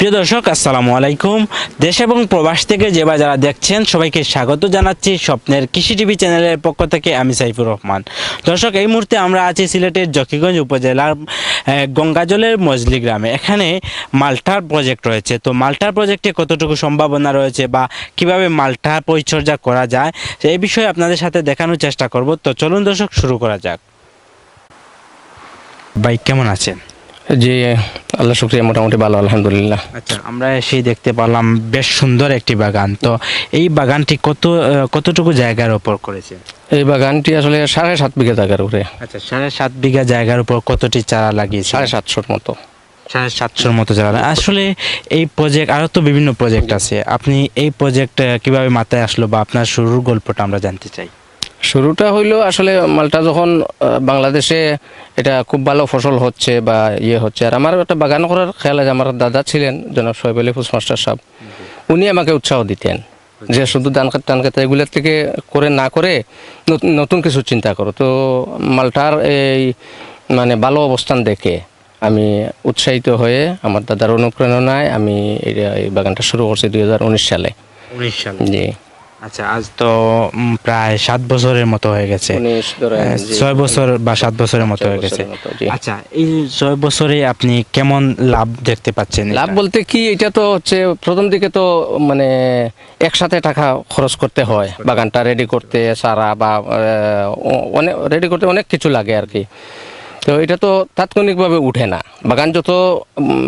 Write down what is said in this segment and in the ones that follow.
প্রিয় দর্শক, আসসালামু আলাইকুম। দেশ এবং প্রবাস থেকে যে বা যারা দেখছেন, সবাইকে স্বাগত জানাচ্ছি স্বপ্নের কৃষি টিভি চ্যানেলের পক্ষ থেকে আমি সাইফুর রহমান। দর্শক, এই মুহূর্তে আমরা আছি সিলেটের জকিগঞ্জ উপজেলার গঙ্গাজলের মজলি গ্রামে। এখানে মালটার প্রজেক্ট রয়েছে। তো মালটার প্রজেক্টে কতটুকু সম্ভাবনা রয়েছে বা কীভাবে মালটার পরিচর্যা করা যায় এই বিষয়ে আপনাদের সাথে দেখানোর চেষ্টা করব। তো চলুন দর্শক, শুরু করা যাক। ভাই, কেমন আছেন? জি আল্লাহ শুক্রিয়া মোটামুটি ভালো আলহামদুলিল্লাহ। আচ্ছা আমরা এসেই দেখতে পারলাম বেশ সুন্দর একটি বাগান। তো এই বাগানটি কত কতটুকু জায়গার উপর করেছে? এই বাগানটি আসলে সাড়ে সাত বিঘা জায়গার উপরে। আচ্ছা সাড়ে সাত বিঘা জায়গার উপর কতটি চারা লাগিয়েছে? সাড়ে সাতশোর মতো। সাড়ে সাতশোর মতো চারা আসলে এই প্রজেক্ট আরও তো বিভিন্ন প্রজেক্ট আছে। আপনি এই প্রজেক্ট কীভাবে মাথায় আসলো বা আপনার শুরুর গল্পটা আমরা জানতে চাই। শুরুটা হইল আসলে মালটা যখন বাংলাদেশে এটা খুব ভালো ফসল হচ্ছে বা ইয়ে হচ্ছে। আর আমার একটা বাগান করার খেয়াল আছে আমার দাদা ছিলেন জনাব সোহেব আলী মাস্টার সাহেব। উনি আমাকে উৎসাহ দিতেন যে শুধু ধান খেত টান খেত এগুলোর থেকে করে না করে নতুন- কিছু চিন্তা করো। তো মালটার এই মানে ভালো অবস্থান দেখে আমি উৎসাহিত হয়ে আমার দাদার অনুপ্রেরণায় আমি এই- এই বাগানটা শুরু করছি দুই হাজার উনিশ সালে। উনিশ সালে। জি। আচ্ছা আজ তো প্রায় সাত বছরের মতো হয়ে গেছে জি। ছয় বছর বা সাত বছরের মতো হয়ে গেছে। আচ্ছা এই ছয় বছরে আপনি কেমন লাভ দেখতে পাচ্ছেন লাভ বলতে কি এটা তো হচ্ছে প্রথম দিকে তো মানে একসাথে টাকা খরচ করতে হয় বাগানটা রেডি করতে সারা বা অনেক রেডি করতে অনেক কিছু লাগে আর কি তো এটা তো তাৎক্ষণিকভাবে উঠে না। বাগান যত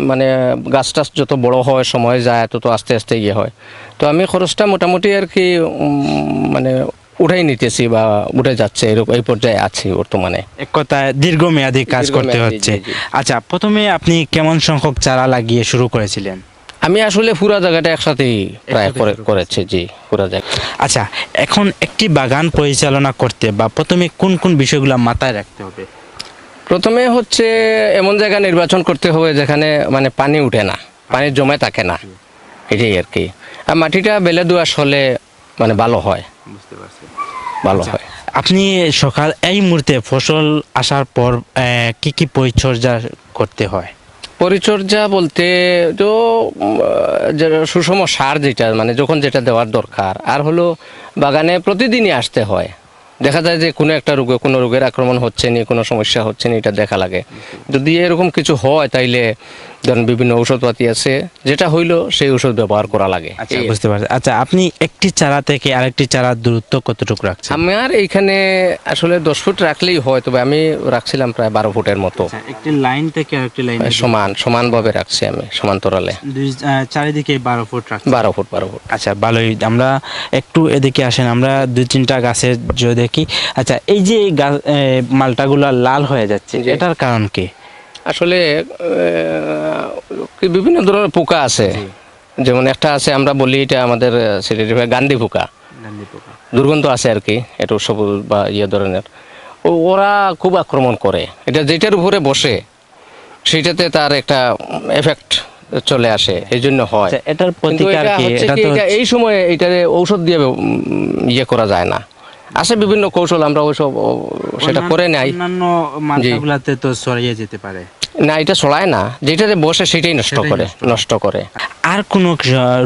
মানে গাছ টাছ যত বড় হয় সময় যায় তত আস্তে আস্তে ইয়ে হয়। তো আমি খরচটা মোটামুটি আর কি মানে উঠাই নিতেছি বা উঠে যাচ্ছে এরকম এই পর্যায়ে আছি বর্তমানে। এক কথায় দীর্ঘমেয়াদী কাজ করতে হচ্ছে। আচ্ছা প্রথমে আপনি কেমন সংখ্যক চারা লাগিয়ে শুরু করেছিলেন? আমি আসলে পুরা জায়গাটা একসাথেই প্রায় করে করেছি জি পুরা জায়গা। আচ্ছা এখন একটি বাগান পরিচালনা করতে বা প্রথমে কোন কোন বিষয়গুলো মাথায় রাখতে হবে? প্রথমে হচ্ছে এমন জায়গা নির্বাচন করতে হবে যেখানে মানে পানি উঠে না পানি জমে থাকে না। এটাই আর কি। আর মাটিটা বেলে দোয়াশ হলে মানে ভালো হয়। বুঝতে পারছি। ভালো হয়। আপনি সকাল এই মুহূর্তে ফসল আসার পর কি কি পরিচর্যা করতে হয়? পরিচর্যা বলতে তো যে সুষম সার যেটা মানে যখন যেটা দেওয়ার দরকার আর হলো বাগানে প্রতিদিনই আসতে হয়। দেখা যায় যে কোনো একটা রোগে, কোনো রোগের আক্রমণ হচ্ছে নি, কোনো সমস্যা হচ্ছে নি, এটা দেখা লাগে। যদি এরকম কিছু হয় তাইলে ধরেন বিভিন্ন ঔষধপাতি আছে যেটা হইল সেই ওষুধ ব্যবহার করা লাগে। আচ্ছা বুঝতে পারছি। আচ্ছা আপনি একটি চারা থেকে আরেকটি চারার দূরত্ব কতটুকু রাখছেন? আমার এইখানে আসলে দশ ফুট রাখলেই হয় তবে আমি রাখছিলাম প্রায় বারো ফুটের মতো। আচ্ছা একটি লাইন থেকে আরেকটি লাইন সমান সমানভাবে রাখছি আমি সমান্তরালে চারিদিকে বারো ফুট বারো ফুট বারো ফুট। আচ্ছা ভালোই। আমরা একটু এদিকে আসেন আমরা দুই তিনটা গাছের যে দেখি। আচ্ছা এই যে গাছ মালটাগুলো লাল হয়ে যাচ্ছে। এটার কারণ কি? আসলে বিভিন্ন ধরনের পোকা আছে। যেমন একটা আছে আমরা বলি এটা আমাদের গান্ধী পোকা। দুর্গন্ধ আছে আর কি এটা সবুজ বা ইয়ে ধরনের। ওরা খুব আক্রমণ করে। এটা যেটার উপরে বসে সেটাতে তার একটা এফেক্ট চলে আসে এই জন্য হয়। আচ্ছা, এটার প্রতিকার এই সময়ে এটারে ঔষধ দিয়ে ইয়ে করা যায় না। আছে বিভিন্ন কৌশল আমরা ওইসব সেটা করে নাই। অন্যান্য তো ছড়িয়ে যেতে পারে। না এটা ছড়ায় না। যেটাতে বসে সেটাই নষ্ট করে নষ্ট করে। আর কোন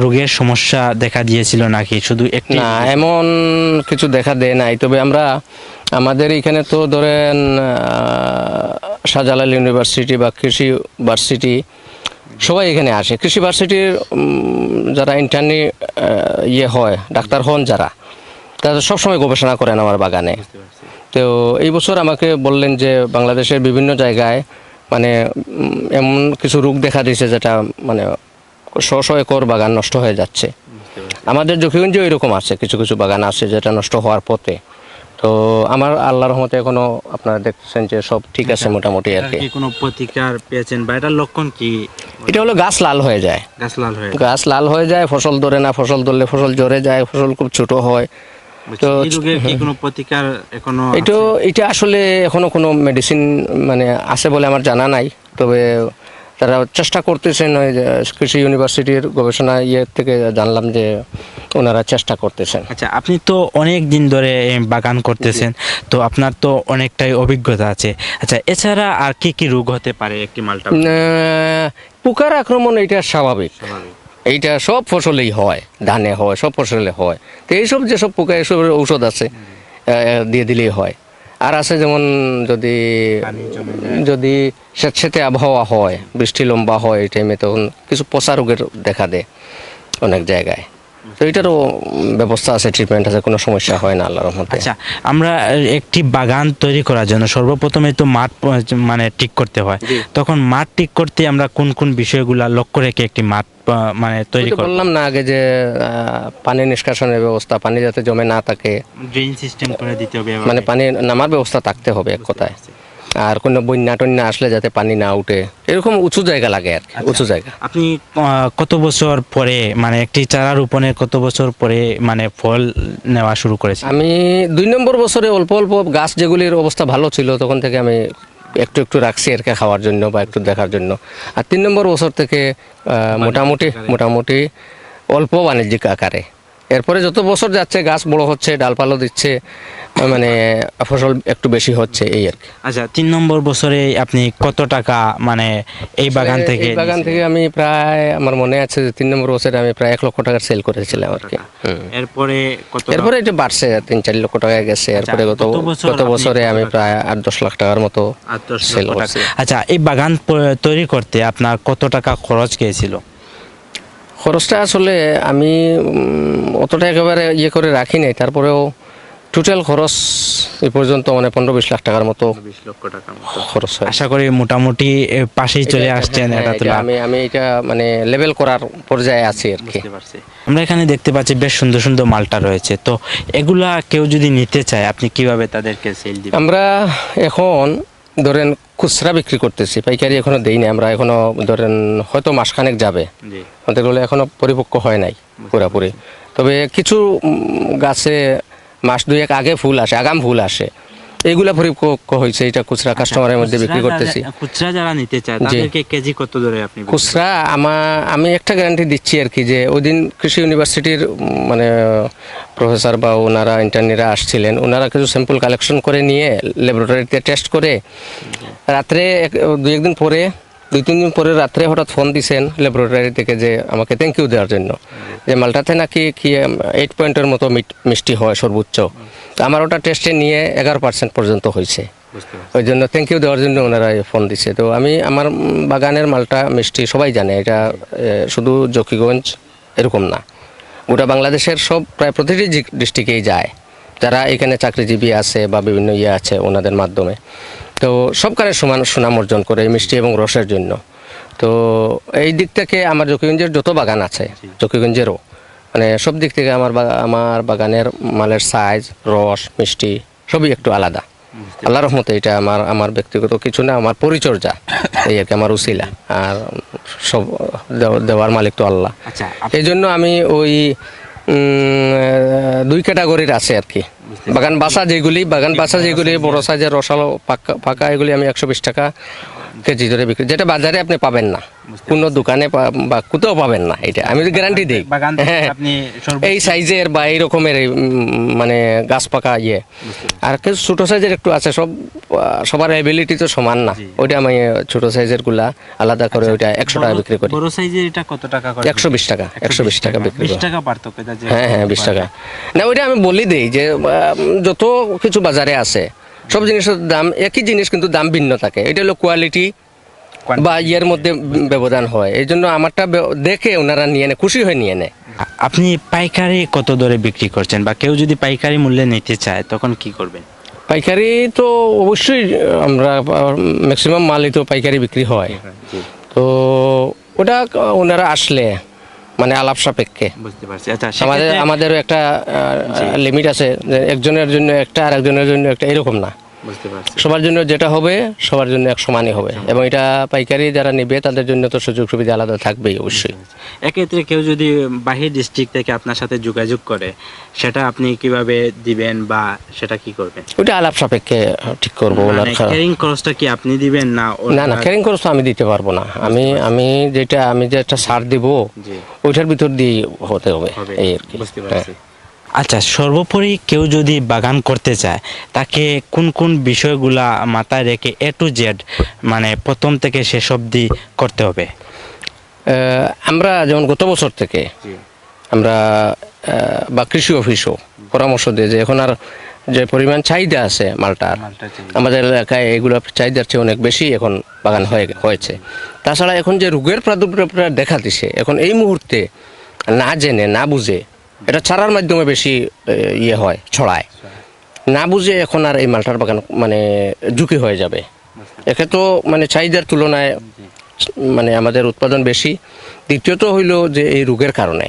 রোগের সমস্যা দেখা দিয়েছিল নাকি? শুধু না এমন কিছু দেখা দেয় নাই। তবে আমরা আমাদের এখানে তো ধরেন শাহজালাল ইউনিভার্সিটি বা কৃষি ভার্সিটি সবাই এখানে আসে। কৃষি ভার্সিটির যারা ইন্টার্নি ইয়ে হয় ডাক্তার হন যারা তারা সবসময় গবেষণা করেন আমার বাগানে। তো এই বছর আমাকে বললেন যে বাংলাদেশের বিভিন্ন জায়গায় মানে এমন কিছু রোগ দেখা দিয়েছে যেটা মানে শ শ একর বাগান নষ্ট হয়ে যাচ্ছে। আমাদের জকিগঞ্জে এরকম আছে কিছু কিছু বাগান আছে যেটা নষ্ট হওয়ার পথে। তো আমার আল্লাহর রহমতে এখনও আপনারা দেখছেন যে সব ঠিক আছে মোটামুটি আর কি। কি কোনো প্রতিকার পেয়েছেন বা এটার লক্ষণ কি? এটা হলো গাছ লাল হয়ে যায়। গাছ লাল হয়ে গাছ লাল হয়ে যায় ফসল ধরে না ফসল ধরলে ফসল জ্বরে যায় ফসল খুব ছোট হয়। তো কি কোনো প্রতিকার এখনও এটা এটা আসলে এখনও কোনো মেডিসিন মানে আছে বলে আমার জানা নাই। তবে তারা চেষ্টা করতেছেন ওই কৃষি ইউনিভার্সিটির গবেষণা ইয়ে থেকে জানলাম যে ওনারা চেষ্টা করতেছেন। আচ্ছা আপনি তো অনেক দিন ধরে বাগান করতেছেন তো আপনার তো অনেকটাই অভিজ্ঞতা আছে। আচ্ছা এছাড়া আর কি কি রোগ হতে পারে একটি মালটা? পোকার আক্রমণ এটা স্বাভাবিক। এইটা সব ফসলেই হয় ধানে হয় সব ফসলে হয়। তো এইসব যেসব পোকা এসবের ঔষধ আছে দিয়ে দিলেই হয়। আর আছে যেমন যদি। যদি স্বেচ্ছাতে আবহাওয়া হয় বৃষ্টি লম্বা হয় এই টাইমে তখন কিছু পচা রোগের দেখা দেয় অনেক জায়গায়। তো এটারও ব্যবস্থা আছে ট্রিটমেন্ট আছে কোনো সমস্যা হয় না আল্লাহর রহমতে। আচ্ছা আমরা একটি বাগান তৈরি করার জন্য সর্বপ্রথমে তো মাঠ মানে ঠিক করতে হয়। তখন মাঠ ঠিক করতে আমরা কোন কোন বিষয়গুলা লক্ষ্য রেখে একটি মাঠ মানে তৈরি বললাম না আগে যে পানি নিষ্কাশনের ব্যবস্থা পানি যাতে জমে না থাকে। ড্রেন সিস্টেম করে দিতে হবে মানে পানি নামার ব্যবস্থা থাকতে হবে এক কথায়। আর কোনো বন্যা টন্যা আসলে যাতে পানি না উঠে। এরকম উঁচু জায়গা লাগে আর কি, উঁচু জায়গা। আপনি কত বছর পরে মানে একটি চারা রোপণের কত বছর পরে মানে ফল নেওয়া শুরু করেছেন? আমি দুই নম্বর বছরে অল্প অল্প গাছ যেগুলির অবস্থা ভালো ছিল তখন থেকে আমি একটু একটু রাখছি আর কি খাওয়ার জন্য বা একটু দেখার জন্য। আর তিন নম্বর বছর থেকে মোটামুটি মোটামুটি অল্প বাণিজ্যিক আকারে। এরপরে যত বছর যাচ্ছে গাছ বড় হচ্ছে ডালপালা দিচ্ছে মানে ফসল একটু বেশি হচ্ছে এই আর কি। আচ্ছা তিন নম্বর বছরে আপনি কত টাকা মানে এই বাগান থেকে এই বাগান থেকে আমি প্রায় আমার মনে আছে যে তিন নম্বর বছরে আমি প্রায় এক লক্ষ টাকার সেল করেছিলাম আর কি। হুম। এরপরে কত এরপরে এটা বাড়ছে তিন চার লক্ষ টাকা গেছে। এরপরে গত গত বছর আমি প্রায় আট দশ লাখ টাকার মতো। টাকা। আচ্ছা এই বাগান তৈরি করতে আপনার কত টাকা খরচ গিয়েছিল? খরচটা আসলে আমি অতটা একেবারে ইয়ে করে রাখি নাই। তারপরেও টোটাল খরচ এ পর্যন্ত মানে পনেরো বিশ লাখ টাকার মতো বিশ লক্ষ টাকা খরচ হয়। আশা করি মোটামুটি পাশেই চলে আসছেন হ্যাঁ, আমি আমি এটা মানে লেভেল করার পর্যায়ে আছি আর কি। আমরা এখানে দেখতে পাচ্ছি বেশ সুন্দর সুন্দর মালটা রয়েছে। তো এগুলা কেউ যদি নিতে চায় আপনি কীভাবে তাদেরকে সেল দিবেন? আমরা এখন ধরেন খুচরা বিক্রি করতেছি পাইকারি এখনও দেই না আমরা এখনও ধরেন হয়তো মাসখানেক যাবে। আমাদের এগুলো এখনও পরিপক্ক হয় নাই পুরাপুরি। তবে কিছু গাছে মাস দুয়েক আগে ফুল আসে আগাম ফুল আসে। এইগুলা পরিপক্ক হয়েছে এটা খুচরা কাস্টমারের মধ্যে বিক্রি করতেছি। খুচরা যারা নিতে চায়। তাদেরকে কেজি কত ধরে আপনি খুচরা আমার আমি একটা গ্যারান্টি দিচ্ছি আর কি যে ওই দিন কৃষি ইউনিভার্সিটির মানে প্রফেসর বা ওনারা ইন্টার্নিরা আসছিলেন ওনারা কিছু স্যাম্পল কালেকশন করে নিয়ে ল্যাবরেটরিতে টেস্ট করে রাত্রে এক- দুই একদিন পরে দুই তিন দিন পরে রাত্রে হঠাৎ ফোন দিছেন ল্যাবরেটরি থেকে যে আমাকে থ্যাংক ইউ দেওয়ার জন্য। যে মালটাতে নাকি কি এইট পয়েন্টের মতো মিষ্টি হয় সর্বোচ্চ। তো আমার ওটা টেস্টে নিয়ে এগারো পার্সেন্ট পর্যন্ত হয়েছে। ওই জন্য থ্যাংক ইউ দেওয়ার জন্য ওনারা ফোন দিছে। তো আমি আমার বাগানের মালটা মিষ্টি সবাই জানে এটা শুধু জকিগঞ্জ এরকম না। গোটা বাংলাদেশের সব প্রায় প্রতিটি ডিস্ট্রিক্টেই যায়। যারা এখানে চাকরিজীবী আছে বা বিভিন্ন ইয়ে আছে ওনাদের মাধ্যমে। তো সবখানে সমান সুনাম অর্জন করে এই মিষ্টি এবং রসের জন্য। তো এই দিক থেকে আমার জকিগঞ্জের যত বাগান আছে জকিগঞ্জেরও মানে সব দিক থেকে আমার আমার বাগানের মালের সাইজ রস মিষ্টি সবই একটু আলাদা। আল্লাহ রহমতে এটা আমার আমার ব্যক্তিগত কিছু না আমার পরিচর্যা। এই আর কি আমার উসিলা। আর সব দেও- দেওয়ার মালিক তো আল্লাহ। আচ্ছা এই জন্য আমি ওই দুই ক্যাটাগরির আছে আর কি। বাগান বাসা যেগুলি বাগান বাসা যেগুলি বড় সাইজের রসালো পাকা পাকা এগুলি আমি একশো বিশ টাকা কেজি ধরে বিক্রি যেটা বাজারে আপনি পাবেন না। কোনো দোকানে বা কোথাও পাবেন না এটা। আমি গ্যারান্টি দিই। হ্যাঁ। এই সাইজের বা এই রকমের মানে গাছ পাকা ইয়ে। আর কিছু ছোট সাইজের একটু আছে সব সবার অ্যাবিলিটি তো সমান না। ওইটা আমি ছোট সাইজেরগুলা আলাদা করে ওইটা একশো টাকা বিক্রি করি। বড় সাইজের এটা কত টাকা করে একশো বিশ টাকা একশো বিশ টাকা বিক্রি করি। টাকা পার্থক্য হ্যাঁ হ্যাঁ বিশ টাকা। না ওইটা আমি বলি দিই যে যত কিছু বাজারে আছে সব জিনিসের দাম একই জিনিস কিন্তু দাম ভিন্ন থাকে। এটা হলো কোয়ালিটি বা ইয়ের মধ্যে ব্যবধান হয়। এই জন্য আমারটা দেখে ওনারা নিয়ে নেয় খুশি হয়ে নিয়ে নেয়। আপনি পাইকারি কত দরে বিক্রি করছেন? বা কেউ যদি পাইকারি মূল্যে নিতে চায় তখন কি করবেন? পাইকারি তো অবশ্যই আমরা ম্যাক্সিমাম মালই তো পাইকারি বিক্রি হয়। তো ওটা ওনারা আসলে মানে আলাপ সাপেক্ষে। বুঝতে পারছি। আচ্ছা আমাদের আমাদেরও একটা লিমিট আছে যে একজনের জন্য একটা আর একজনের জন্য একটা এরকম না। সবার জন্য যেটা হবে সবার জন্য এক সমানই হবে। এবং এটা পাইকারি যারা নেবে তাদের জন্য তো সুযোগ সুবিধা আলাদা থাকবেই অবশ্যই। এক্ষেত্রে কেউ যদি বাহির ডিস্ট্রিক্ট থেকে আপনার সাথে যোগাযোগ করে সেটা আপনি কীভাবে দিবেন বা সেটা কি করবেন? ওইটা আলাপ সাপেক্ষে ঠিক করব ওনার ক্যারিং খরচটা কি আপনি দিবেন না না না ক্যারিং খরচ আমি দিতে পারব না। আমি আমি যেটা আমি যেটা সার দিব ওইটার ভিতর দিয়ে হতে হবে। এই আর কি। হ্যাঁ। আচ্ছা সর্বোপরি কেউ যদি বাগান করতে চায় তাকে কোন কোন বিষয়গুলা মাথায় রেখে এ টু জেড মানে প্রথম থেকে শেষ অবধি করতে হবে? আমরা যেমন গত বছর থেকে আমরা বা কৃষি অফিসও পরামর্শ দিয়ে যে এখন আর যে পরিমাণ চাহিদা আছে মালটার আমাদের এলাকায় এগুলো চাহিদার চেয়ে অনেক বেশি এখন বাগান হয়ে হয়েছে। তাছাড়া এখন যে রোগের প্রাদুর্ভাবটা দেখা দিছে এখন এই মুহূর্তে না জেনে না বুঝে এটা ছাড়ার মাধ্যমে বেশি ইয়ে হয় ছড়ায়। না বুঝে এখন আর এই মালটার বাগান মানে ঝুঁকি হয়ে যাবে। একে তো মানে চাহিদার তুলনায় মানে আমাদের উৎপাদন বেশি। দ্বিতীয়ত হইল যে এই রোগের কারণে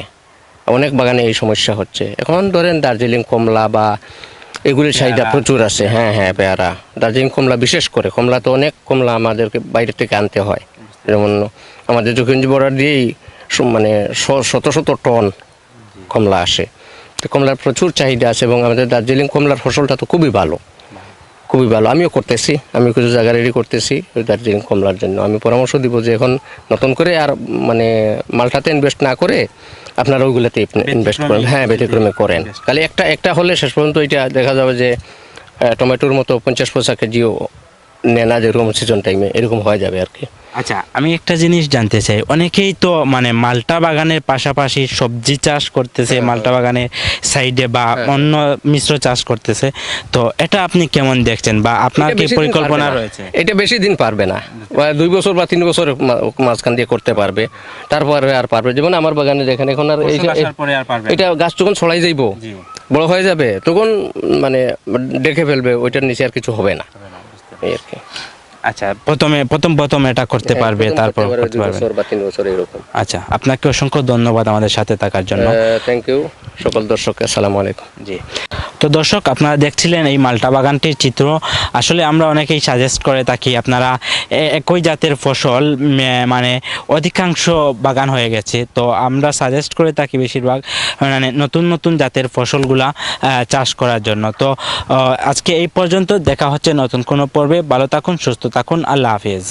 অনেক বাগানে এই সমস্যা হচ্ছে। এখন ধরেন দার্জিলিং কমলা বা এগুলির চাহিদা প্রচুর আছে। হ্যাঁ হ্যাঁ পেয়ারা। দার্জিলিং কমলা বিশেষ করে কমলা তো অনেক কমলা আমাদেরকে বাইরে থেকে আনতে হয়। যেমন আমাদের যোগেন্দ্র বর্ডার দিয়েই মানে শত শত টন কমলা আসে। তো কমলার প্রচুর চাহিদা আছে এবং আমাদের দার্জিলিং কমলার ফসলটা তো খুবই ভালো। খুবই ভালো। আমিও করতেছি। আমি কিছু জায়গা রেডি করতেছি ওই দার্জিলিং কমলার জন্য। আমি পরামর্শ দিব যে এখন নতুন করে আর মানে মালটাতে ইনভেস্ট না করে আপনারা ওইগুলোতে ইনভেস্ট করেন। হ্যাঁ ব্যতিক্রমে করেন। খালি একটা একটা হলে শেষ পর্যন্ত এটা দেখা যাবে যে টমেটোর মতো পঞ্চাশ পয়সা কেজিও নেনা যেরকম সিজন টাইমে এরকম হয়ে যাবে আর কি। আচ্ছা। আমি একটা জিনিস জানতে চাই। অনেকেই তো মানে মালটা বাগানের পাশাপাশি সবজি চাষ করতেছে হ্যাঁ, মালটা বাগানের সাইডে বা অন্য মিশ্র চাষ করতেছে। তো এটা আপনি কেমন দেখছেন বা আপনার কি পরিকল্পনা রয়েছে? এটা বেশি দিন পারবে না। দুই বছর বা তিন বছর মাঝখান দিয়ে করতে পারবে। তারপরে আর পারবে। যেমন আমার বাগানে দেখেন এখন আর। এটা গাছ যখন ছড়াই যাইব বড় হয়ে যাবে তখন মানে দেখে ফেলবে ওইটার নিচে আর কিছু হবে না। এই আর কি। আচ্ছা প্রথমে প্রথম প্রথম এটা করতে পারবে তারপর করতে পারবে। পারবে। বছর বা তিন বছর এরকম। আচ্ছা আপনাকে অসংখ্য ধন্যবাদ আমাদের সাথে থাকার জন্য। থ্যাংক ইউ সকল দর্শক আসসালামু আলাইকুম। জি। তো দর্শক, আপনারা দেখছিলেন এই মালটা বাগানটির চিত্র। আসলে আমরা অনেকেই সাজেস্ট করে থাকি, আপনারা একই জাতের ফসল মানে অধিকাংশ বাগান হয়ে গেছে। তো আমরা সাজেস্ট করে থাকি বেশিরভাগ মানে নতুন নতুন জাতের ফসলগুলা চাষ করার জন্য। তো আজকে এই পর্যন্ত, দেখা হচ্ছে নতুন কোনো পর্বে। ভালো থাকুন, সুস্থ থাকুন, আল্লাহ হাফিজ।